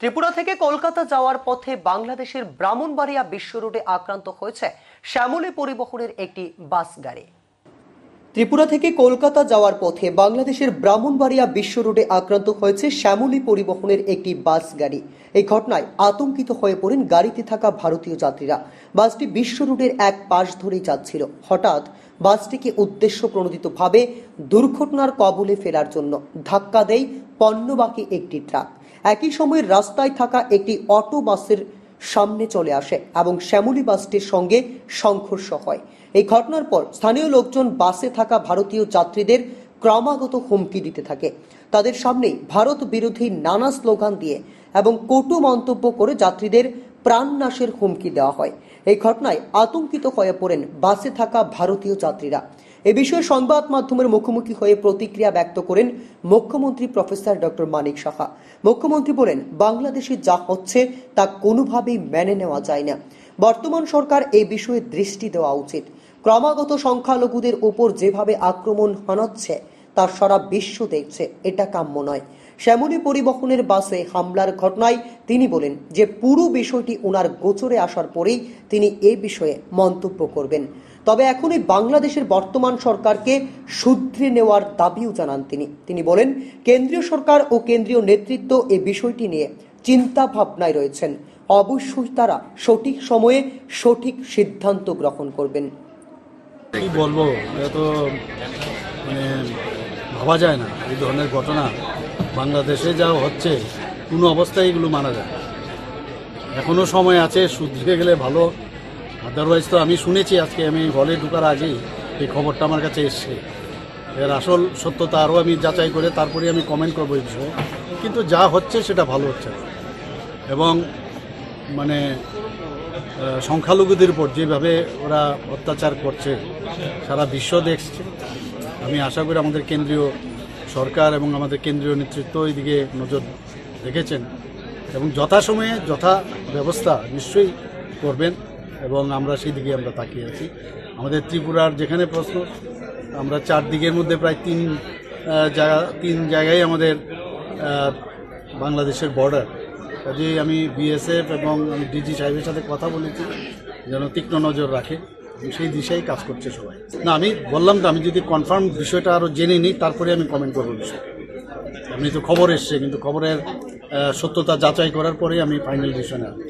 ত্রিপুরা থেকে কলকাতা যাওয়ার পথে বাংলাদেশের ব্রাহ্মণবাড়িয়া বিশ্ব রোডে আক্রান্ত হয়েছে শ্যামলী পরিবহনের একটি বাস গাড়ি। ত্রিপুরা থেকে কলকাতা যাওয়ার পথে বাংলাদেশের ব্রাহ্মণবাড়িয়া বিশ্ব রোডে আক্রান্ত হয়েছে শ্যামলী পরিবহনের একটি বাস গাড়ি। এই ঘটনায় আতঙ্কিত হয়ে পড়েন গাড়িতে থাকা ভারতীয় যাত্রীরা। বাসটি বিশ্ব রোডের এক পাশ ধরেই যাচ্ছিল। হঠাৎ বাসটিকে উদ্দেশ্য প্রণোদিতভাবে দুর্ঘটনার কবলে ফেলার জন্য ধাক্কা দেয় পণ্যবাহী একটি ট্রাক। একই সময় রাস্তায় থাকা একটি অটো বাসের সামনে চলে আসে এবং শ্যামলী বাসটির সঙ্গে সংঘর্ষ হয়। এই ঘটনার পর স্থানীয় লোকজন বাসে থাকা ভারতীয় যাত্রীদের ক্রমাগত হুমকি দিতে থাকে। তাদের সামনেই ভারত বিরোধী নানা স্লোগান দিয়ে এবং কটু মন্তব্য করে যাত্রীদের প্রাণনাশের হুমকি দেওয়া হয়। এই ঘটনায় আতঙ্কিত হয়ে পড়েন বাসে থাকা ভারতীয় যাত্রীরা। এ বিষয়ে সংবাদ মাধ্যমের মুখোমুখি হয়ে প্রতিক্রিয়া ব্যক্ত করেন মুখ্যমন্ত্রী প্রফেসর ডক্টর মানিক সাহা। মুখ্যমন্ত্রী বলেন, বাংলাদেশে যা হচ্ছে তা কোনোভাবেই মেনে নেওয়া যায় না। বর্তমান সরকার এই বিষয়ে দৃষ্টি দেওয়া উচিত। ক্রমাগত সংখ্যালঘুদের উপর যেভাবে আক্রমণ হানাচ্ছে তা সারা বিশ্ব দেখছে, এটা কাম্য নয়। শ্যামলী পরিবহনের বাসে হামলার ঘটনায় তিনি বলেন যে পুরো বিষয়টি ওনার গোচরে আসার পরেই তিনি এ বিষয়ে মন্তব্য করবেন। তবে এখনই বাংলাদেশের বর্তমান সরকারকে শুধরে নেওয়ার দাবিও জানান তিনি। তিনি বলেন, কেন্দ্রীয় সরকার ও কেন্দ্রীয় নেতৃত্ব এ বিষয়টি নিয়ে চিন্তা ভাবনায় রয়েছেন। অবশ্যই তারা সঠিক সময়ে সঠিক সিদ্ধান্ত গ্রহণ করবেন। কি বলব? এটা তো মানে ভাবা যায় না। এই ধরনের ঘটনা বাংলাদেশে যা হচ্ছে, কোনো অবস্থায় এগুলো মানা যায় না। এখনও সময় আছে, শুধরে গেলে ভালো। আদারওয়াইজ তো আমি শুনেছি আজকে, আমি হলে ঢোকার আগেই এই খবরটা আমার কাছে এসছে। এর আসল সত্যতা আরও আমি যাচাই করে তারপরে আমি কমেন্ট করব এই বিষয়ে। কিন্তু যা হচ্ছে সেটা ভালো হচ্ছে এবং মানে সংখ্যালঘুদের উপর যেভাবে ওরা অত্যাচার করছে, সারা বিশ্ব দেখছে। আমি আশা করি আমাদের কেন্দ্রীয় সরকার এবং আমাদের কেন্দ্রীয় নেতৃত্ব এইদিকে নজর রেখেছেন এবং যথাসময়ে যথা ব্যবস্থা নিশ্চয়ই করবেন এবং আমরা সেই দিকে আমরা তাকিয়ে আছি। আমাদের ত্রিপুরার যেখানে প্রশ্ন, আমরা চার দিকের মধ্যে প্রায় তিন জায়গা, তিন জায়গায় আমাদের বাংলাদেশের বর্ডার কাজেই আমি বিএসএফ এবং আমি ডিজি সাহেবের সাথে কথা বলেছি, যেন তীক্ষ্ণ নজর রাখে। সেই দিশাই কাজ করছে সবাই। না, আমি বললাম তো, আমি যদি কনফার্ম বিষয়টা আরও জেনে নিই, তারপরে আমি কমেন্ট করব বিষয় আমি তো খবর এসছে, কিন্তু খবরের সত্যতা যাচাই করার পরে আমি ফাইনাল ডিসিশনে আসব